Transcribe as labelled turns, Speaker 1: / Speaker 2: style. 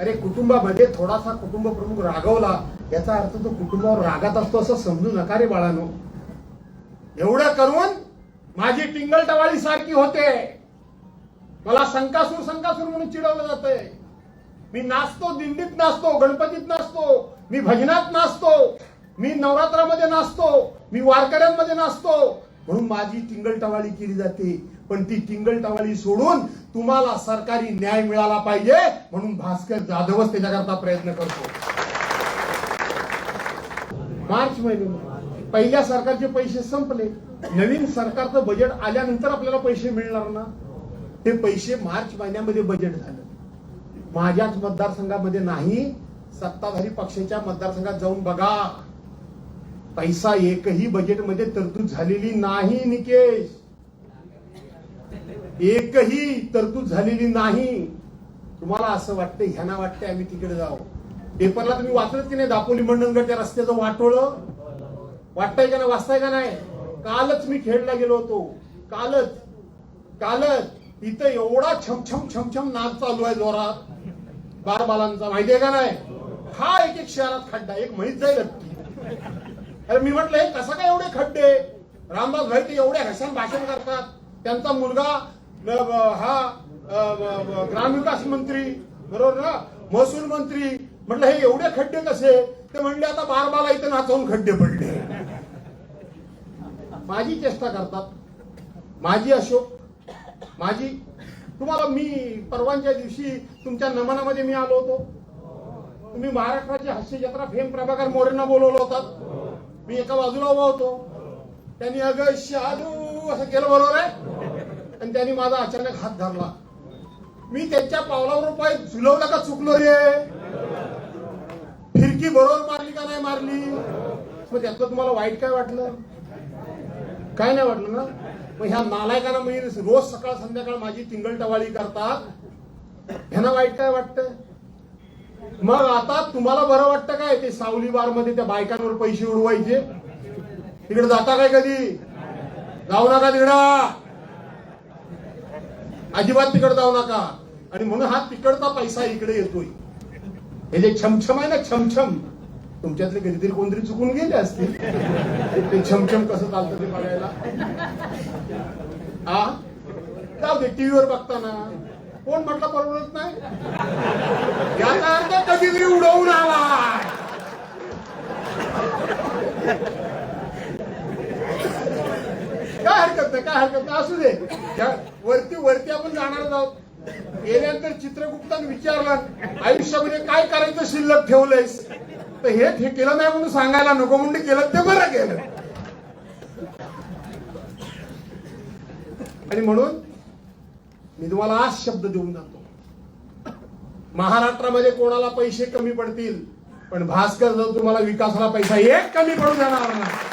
Speaker 1: अरे कुटुंबामध्ये थोडासा कुटुंब प्रमुख रागवला याचा अर्थ तो कुटुंबावर रागात असतो असं समजू नका रे बाळानो. एवढं करून माझी टिंगलटवाळी सारखी होते. मला संकासूर संकासूर म्हणून चिडवलं जातंय. मी नाचतो दिंडीत नाचतो गणपतीत नाचतो मी भजनात नाचतो मी नवरात्रामध्ये नाचतो मी वारकऱ्यांमध्ये नाचतो म्हणून माझी टिंगलटवाळी केली जाते. पण ती टिंगलटवाळी सोडून तुम्हाला सरकारी न्याय मिळाला पाहिजे म्हणून भास्कर जाधवच त्याच्याकरता प्रयत्न करतो. मार्च महिने पहिल्या सरकारचे पैसे संपले. नवीन सरकारचं बजेट आल्यानंतर आपल्याला पैसे मिळणार ना? ते पैसे मार्च महिन्यामध्ये बजेट झालं. माझ्याच मतदारसंघामध्ये नाही सत्ताधारी पक्षाच्या मतदारसंघात जाऊन बघा. पैसा एकही बजेटमध्ये तरतूद झालेली नाही निकेश. एकही तरतूद झालेली नाही. तुम्हाला असं वाटतंय ह्यांना वाटतंय आम्ही तिकडे जाऊ. पेपरला तुम्ही वाचलत की नाही दापोली मंडणगडच्या रस्त्याचं वाटोळ? वाटतंय का नाही वाचताय का नाही? कालच मी खेळला गेलो होतो. कालच. कालच. इथं एवढा छमछम छमछम नाद चालू आहे जोरात. बारबालांचा माहितीये का नाही? हा एक एक शहरात खड्डा एक माहीत जाईल अरे मी म्हटलं हे कसं काय एवढे खड्डे? रामदास भाई ते एवढे हसन भाषण करतात. त्यांचा मुलगा हा ग्रामविकास मंत्री बरोबर ना? महसूल मंत्री. म्हटलं हे एवढे खड्डे कसे? ते म्हणले आता बारबाला इथे नाचवून खड्डे पडले. माझी चेष्टा करतात. माझी अशोक माझी तुम्हाला मी परवांच्या दिवशी तुमच्या नमनामध्ये मी आलो होतो. तुम्ही महाराष्ट्राची हास्य जत्रा फेम प्रभाकर मोरेंना बोलवलं होतात मी एका बाजूला उभा होतो. त्यांनी अगं शालू असं केलं बरोबर आहे? आणि त्यांनी माझा अचानक हात धरला. मी त्यांच्या पावलावर पाय झुलवला का चुकलो रे? फिरकी बरोबर मारली का नाही मारली? मग त्यातलं तुम्हाला वाईट काय वाटलं? काय नाही वाटलं ना? मग ह्या नालायकांना मी रोज सकाळ संध्याकाळ माझी तिंगल टवाळी करतात. ह्यांना वाईट काय वाटतं? मग आता तुम्हाला बरं वाटतं काय ते सावली बारमध्ये त्या बायकांवर पैसे उडवायचे? तिकडे जाता काय कधी? जाऊ नका तिकडं. अजिबात तिकडे जाऊ नका. आणि म्हणून हा तिकडचा पैसा इकडे येतोय. हे जे छमछम आहे ना छमछम. तुमच्यातले कधीतरी कोणतरी चुकून गेले असतील. ते छमछम कसं चालतं ते बघायला. हा जाऊ दे टीव्हीवर बघताना. कोण म्हटलं परवडत नाही? याचा अर्थ कधीतरी उडवून आला काय हरकत नाही काय हरकत नाही असू दे. वरती वरती आपण जाणार आहोत. गेल्यानंतर चित्रगुप्तान विचारलं आयुष्यामध्ये काय करायचं शिल्लक ठेवलंयस? तर हे हे केलं नाही म्हणून सांगायला नको म्हणून केलं ते बरं केलं. आणि म्हणून मी तुम्हाला आज शब्द देऊन जातो. महाराष्ट्रामध्ये कोणाला पैसे कमी पडतील पण भास्कर जर तुम्हाला विकासाला पैसा एक कमी पडू देणार नाही.